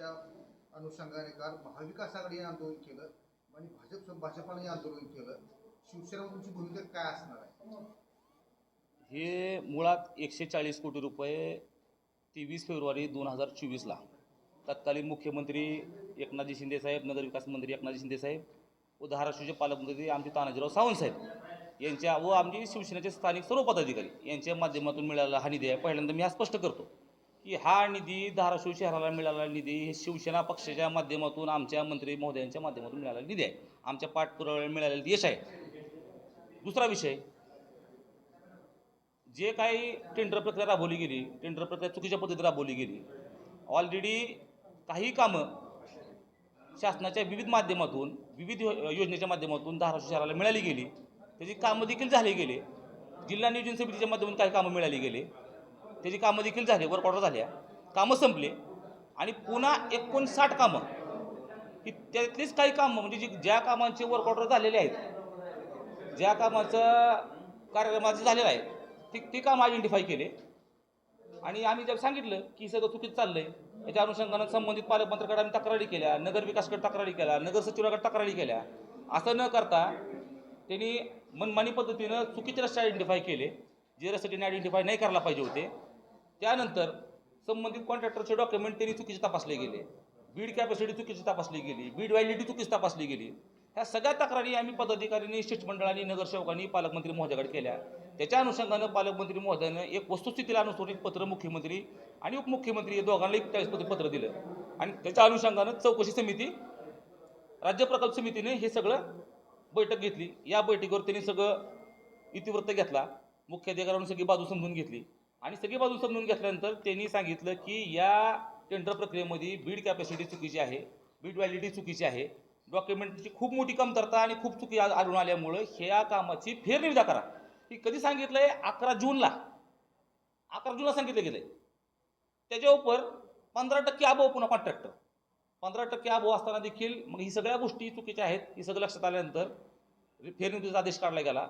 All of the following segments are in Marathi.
त्या अनुषंगाने काल महाविकास आघाडीने आंदोलन केलं आणि भाजप भाजपाने आंदोलन केलं. शिवसेना तुमची भूमिका काय असणार आहे? हे मुळात एकशे चाळीस कोटी रुपये तेवीस फेब्रुवारी दोन हजार चोवीसला. तत्कालीन मुख्यमंत्री एकनाथजी शिंदेसाहेब नगरविकास मंत्री एकनाथजी शिंदेसाहेब व धाराशिवचे पालकमंत्री आमचे तानाजीराव सावंतसाहेब यांच्या व आमचे शिवसेनेचे स्थानिक सर्व पदाधिकारी यांच्या माध्यमातून मिळालेला हा निधी आहे पहिल्यांदा मी हा स्पष्ट करतो. की हा निधी धाराशिव शहराला मिळालेला निधी हे शिवसेना पक्षाच्या माध्यमातून आमच्या मंत्री महोदयांच्या माध्यमातून मिळालेला निधी आहे. आमच्या पाठपुराव्याला मिळालेलं यश आहे. दुसरा विषय जे काही टेंडर प्रक्रिया राबवली गेली टेंडर प्रक्रिया चुकीच्या पद्धतीत राबवली गेली ऑलरेडी काही कामं शासनाच्या विविध माध्यमातून विविध योजनेच्या माध्यमातून धाराशिव शहराला मिळाली गेली. त्याची कामं देखील झाली गेली. जिल्हा नियोजन समितीच्या माध्यमातून काही कामं मिळाली गेली. त्याची कामं देखील झाली वर ऑर्डर झाल्या. कामं संपले. आणि पुन्हा एकोणसाठ कामं. की त्यातलीच काही कामं म्हणजे जी ज्या कामांचे वर्क ऑर्डर झालेले आहेत ज्या कामाचं कार्यक्रमाचं झालेलं आहे ती ती कामं आयडेंटिफाय केले. आणि आम्ही जर सांगितलं की सगळं चुकीत चाललं आहे याच्या अनुषंगानं संबंधित पालकमंत्र्याकडे आम्ही तक्रारी केल्या नगर विकासकडे तक्रारी केल्या नगर सचिवाकडे तक्रारी केल्या. असं न करता त्यांनी मनमानी पद्धतीनं चुकीचे रस्ते आयडेंटिफाय केले जे रस्ते त्यांनी आयडेंटिफाय नाही करायला पाहिजे होते. त्यानंतर संबंधित कॉन्ट्रॅक्टरचे डॉक्युमेंट त्यांनी चुकीचे तपासले गेले. बीड कॅपॅसिटी चुकीची तपासली गेली. बीड व्हॅलिडिटी चुकीची तपासली गेली. ह्या सगळ्या तक्रारी आम्ही पदाधिकाऱ्यांनी शिष्टमंडळांनी नगरसेवकांनी पालकमंत्री महोदयाकडे केल्या. त्याच्या अनुषंगानं पालकमंत्री महोदयानं एक वस्तुस्थितीला अनुसरून एक पत्र मुख्यमंत्री आणि उपमुख्यमंत्री या दोघांना एक चाळीस पत्र दिलं. आणि त्याच्या अनुषंगानं चौकशी समिती राज्य प्रकल्प समितीने हे सगळं बैठक घेतली. या बैठकीवर त्यांनी सगळं इतिवृत्त घेतला. मुख्याधिकाऱ्यांनी सगळी बाजू समजून घेतली. आणि सगळी बाजू समजून घेतल्यानंतर त्यांनी सांगितलं की या टेंडर प्रक्रियेमध्ये बीड कॅपॅसिटी चुकीची आहे बीड व्हॅलिडिटी चुकीची आहे. डॉक्युमेंटची खूप मोठी कमतरता आणि खूप चुकी आढळून आल्यामुळं ह्या कामाची फेरनिविदा करा. ही कधी सांगितलं आहे अकरा जूनला. अकरा जूनला सांगितलं गेलंय. त्याच्या उपर पंधरा टक्के अभाव पुन्हा कॉन्ट्रॅक्टर पंधरा टक्के अभाव असताना देखील मग ही सगळ्या गोष्टी चुकीच्या आहेत ही सगळं लक्षात आल्यानंतर फेरनिविदेचा आदेश काढला गेला.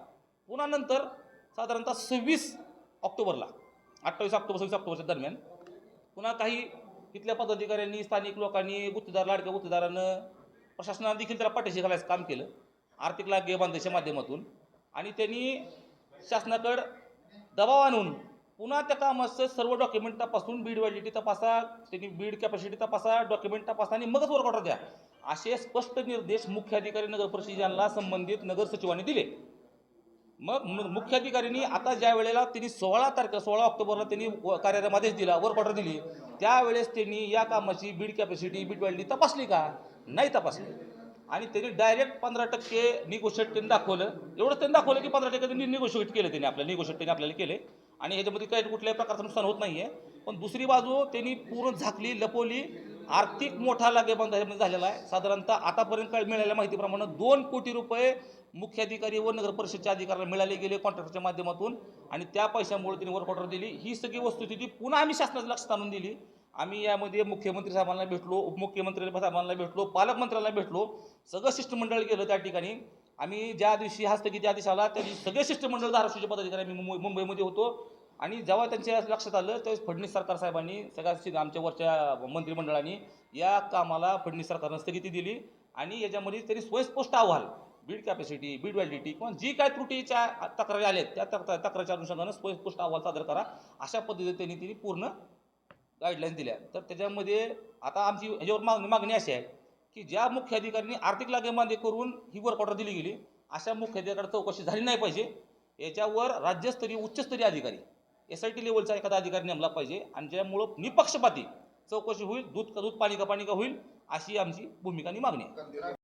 पुन्हा नंतर साधारणतः सव्वीस ऑक्टोबरला अठ्ठावीस ऑक्टोबर सव्वीस ऑक्टोबरच्या दरम्यान पुन्हा काही तिथल्या पदाधिकाऱ्यांनी स्थानिक लोकांनी गुत्तेदार लाडक्या गुत्तेदारानं प्रशासनानं देखील त्याला पाठीशी घालायचं काम केलं आर्थिक लागे बांधायच्या माध्यमातून. आणि त्यांनी शासनाकडं दबाव आणून पुन्हा त्या कामाचं सर्व डॉक्युमेंट तपासून बीड व्हॅलिडिटी तपासा त्यांनी बीड कॅपॅसिटी तपासा डॉक्युमेंट तपासा आणि मगच वर्क ऑर्डर द्या असे स्पष्ट निर्देश मुख्याधिकारी नगर परिषद यांना संबंधित नगर सचिवांनी दिले. मग मुख्य मुख्याधिकाऱ्यांनी आता ज्या वेळेला त्यांनी सोळा तारखे सोळा ऑक्टोबरला त्यांनी व- कार्यालयामध्येच दिला वर्क ऑर्डर दिली त्यावेळेस त्यांनी या कामाची बीड कॅपॅसिटी बीड वेल्डी तपासली का? नाही तपासली. आणि त्यांनी डायरेक्ट पंधरा टक्के निगोशिएट त्यांनी दाखवलं. एवढं त्यांनी दाखवलं की पंधरा टक्के त्यांनी निगोशिएट केलं त्यांनी आपल्याला निगोशिएट त्यांनी आपल्याला केले. आणि ह्याच्यामध्ये काही कुठल्याही प्रकारचं नुकसान होत नाही आहे पण दुसरी बाजू त्यांनी पूर्ण झाकली लपवली. आर्थिक मोठा लागेबंद झालेला आहे. साधारणतः आतापर्यंत काय मिळालेल्या माहितीप्रमाणे दोन कोटी रुपये मुख्याधिकारी व नगर परिषदच्या अधिकाऱ्याला मिळाले गेले कॉन्ट्रॅक्टरच्या माध्यमातून. आणि त्या पैशामुळे त्यांनी वर्क ऑर्डर दिली. ही सगळी वस्तुस्थिती पुन्हा आम्ही शासनाच्या लक्षात आणून दिली. आम्ही यामध्ये मुख्यमंत्री साहेबांना भेटलो उपमुख्यमंत्री साहेबांना भेटलो पालकमंत्र्यांना भेटलो. सगळं शिष्टमंडळ गेलं त्या ठिकाणी. आम्ही ज्या दिवशी हा स्थगिती आदेश आला त्या दिवशी सगळे शिष्टमंडळ धाराशिवचे पदाधिकारी आम्ही मुंबई मुंबईमध्ये होतो. आणि जेव्हा त्यांच्या लक्षात आलं त्यावेळेस फडणवीस सरकार साहेबांनी सगळ्या आमच्या वरच्या मंत्रिमंडळाने या कामाला फडणवीस सरकारनं स्थगिती दिली. आणि याच्यामध्ये त्यांनी स्वयंस्पष्ट अहवाल बीड कॅपॅसिटी बीड व्हॅलिडिटी किंवा जी काय त्रुटीच्या तक्रारी आल्या आहेत त्या तक्रार तक्रारीच्या अनुषंगानं स्पष्ट अहवाल सादर करा. अशा पद्धतीने त्यांनी तिने पूर्ण गाईडलाईन दिल्या. तर त्याच्यामध्ये आता आमची ह्याच्यावर मागणी मागणी अशी आहे की ज्या मुख्य अधिकाऱ्यांनी आर्थिक लागेबांधे करून ही वर्क ऑर्डर दिली गेली अशा मुख्य मुख्याधिकाऱ्याकडे चौकशी झाली नाही पाहिजे. याच्यावर राज्यस्तरीय उच्चस्तरीय अधिकारी एस आय टी लेवलचा एखादा अधिकारी नेमला पाहिजे आणि ज्यामुळं निपक्षपाती चौकशी होईल दूध का दूध पाणी का पाणी का होईल अशी आमची भूमिका आणि मागणी आहे.